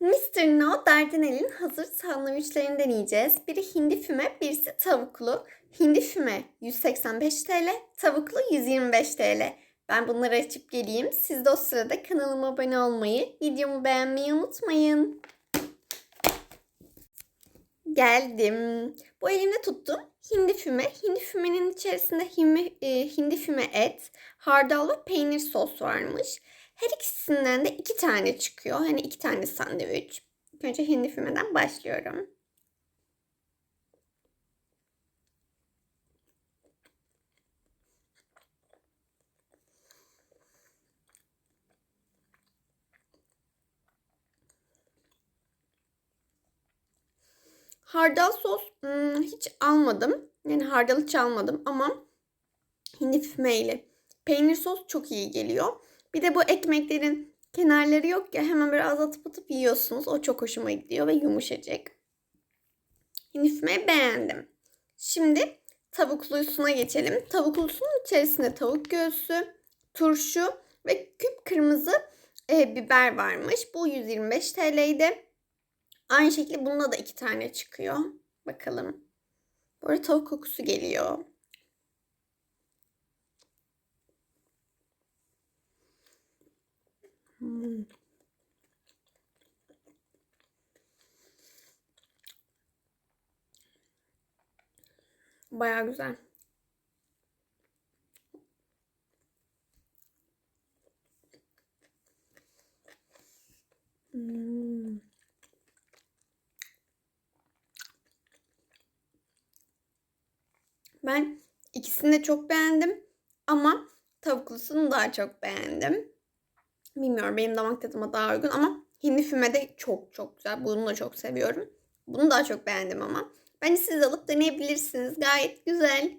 Mr. No Dardanel'in hazır sandviçlerinden yiyeceğiz. Biri hindi füme, birisi tavuklu. Hindi füme 185 TL, tavuklu 125 TL. Ben bunları açıp geleyim. Siz de o sırada kanalıma abone olmayı, videomu beğenmeyi unutmayın. Geldim. Bu elimde tuttum. Hindi füme. Hindi fümenin içerisinde hindi, e, hindi füme et, hardal ve peynir sos varmış. Her ikisinden de iki tane çıkıyor. Hani iki tane sandviç. Önce hindi fümeden başlıyorum. Hardal sos hmm, hiç almadım. Yani hardal hiç almadım ama hindi fümeyle peynir sos çok iyi geliyor. Bir de bu ekmeklerin kenarları yok ya hemen böyle az atıp atıp yiyorsunuz. O çok hoşuma gidiyor ve yumuşacık. Hindi fümeyi beğendim. Şimdi tavuklusuna geçelim. Tavuklusunun içerisinde tavuk göğsü, turşu ve küp kırmızı e, biber varmış. Bu 125 TL'ydi. Aynı şekilde bunda da iki tane çıkıyor. Bakalım. Böyle tavuk kokusu geliyor. Hmm. Baya güzel. Hmm. Ben ikisini de çok beğendim ama tavuklusunu daha çok beğendim. Bilmiyorum benim damak tadıma daha uygun ama hindi füme de çok çok güzel. Bunu da çok seviyorum. Bunu daha çok beğendim ama. Bence siz alıp deneyebilirsiniz. Gayet güzel.